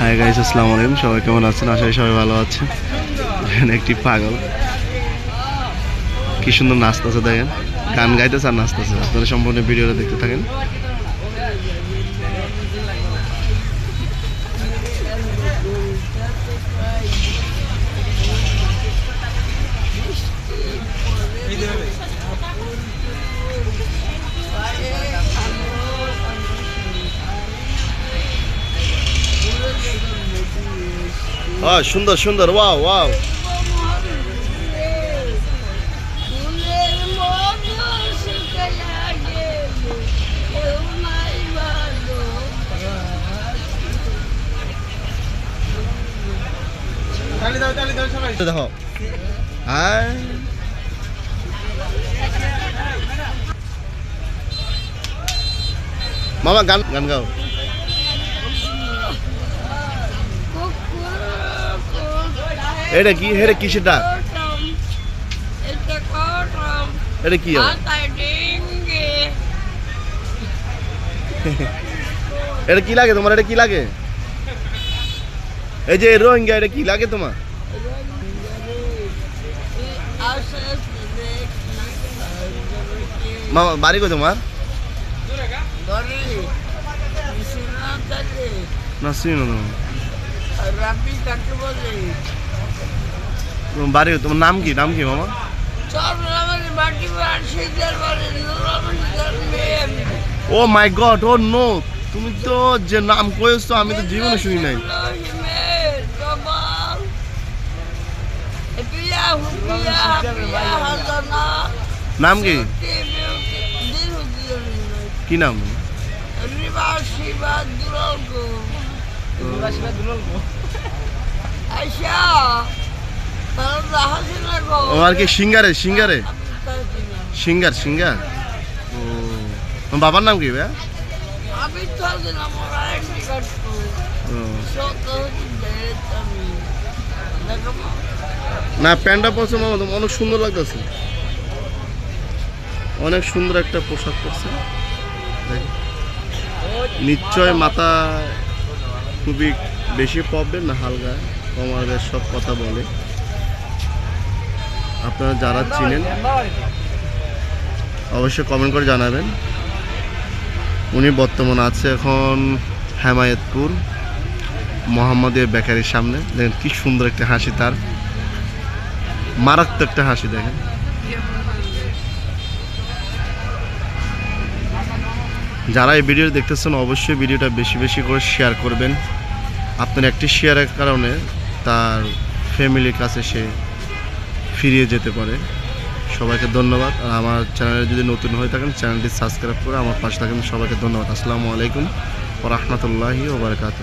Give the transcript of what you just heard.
Hi guys আসসালামু আলাইকুম। সবাই কেমন আছেন? আশা করি সবাই ভালো আছেন। এখানে একটি পাগল। কি সুন্দর নাচতেছে দেখেন। গান গাইতেছে আর নাচতেছে। আপনারা সম্পূর্ণ ভিডিওটা দেখতে থাকেন। ও সুন্দর সুন্দর ওয়াও ওয়াও। দেখো। হাই মামা গান গান গাও। এটা কি? হেরে কিসের ডাক? এটা কি হবে? মাথায় ডিঙ্গি। এটা কি লাগে তোমার? এটা কি লাগে? এই যে রোহিঙ্গা এটা কি লাগে তোমার? মামা বাড়ি কো তোমার? না শুনি না কাকে বলে? তোমার বাড়ি, তোমার নাম কি নাম কি মামা। ও মাই গড, ও নো, তুমি তো যে নাম কয়েছো, আমি তো জীবনে শুনি নাই নাম কি। কি নাম। আইসা। ও আর কি সিঙ্গারে সিঙ্গারে? না। সিঙ্গার। সিঙ্গার ও বাবার নাম কি ভাইয়া? আমি তো। না প্যান্টটা পরছে মামা অনেক সুন্দর লাগতেছে। অনেক সুন্দর একটা পোশাক পরছে। নিশ্চয় মাথা খুবই বেশি প্রবলেম না হালকা। কমার সব কথা বলে। আপনারা যারা চিনেন অবশ্যই কমেন্ট করে জানাবেন। উনি বর্তমান আছে এখন হেমায়তপুর মোহাম্মদিয়া বেকারির সামনে। দেখেন কি সুন্দর একটা হাসি তার। মারাত্মক একটা হাসি দেখেন। যারা এই ভিডিও দেখতেছেন, অবশ্যই ভিডিওটা বেশি বেশি করে শেয়ার করবেন। আপনার একটি শেয়ারের কারণে তার ফ্যামিলির কাছে সে ফিরিয়ে যেতে পারে। সবাইকে ধন্যবাদ। আর আমার চ্যানেলে যদি নতুন হয়ে থাকেন, চ্যানেলটি সাবস্ক্রাইব করে আমার পাশে থাকেন। সবাইকে ধন্যবাদ। আসসালামু আলাইকুম রহমতুল্লাহি ওবরকাত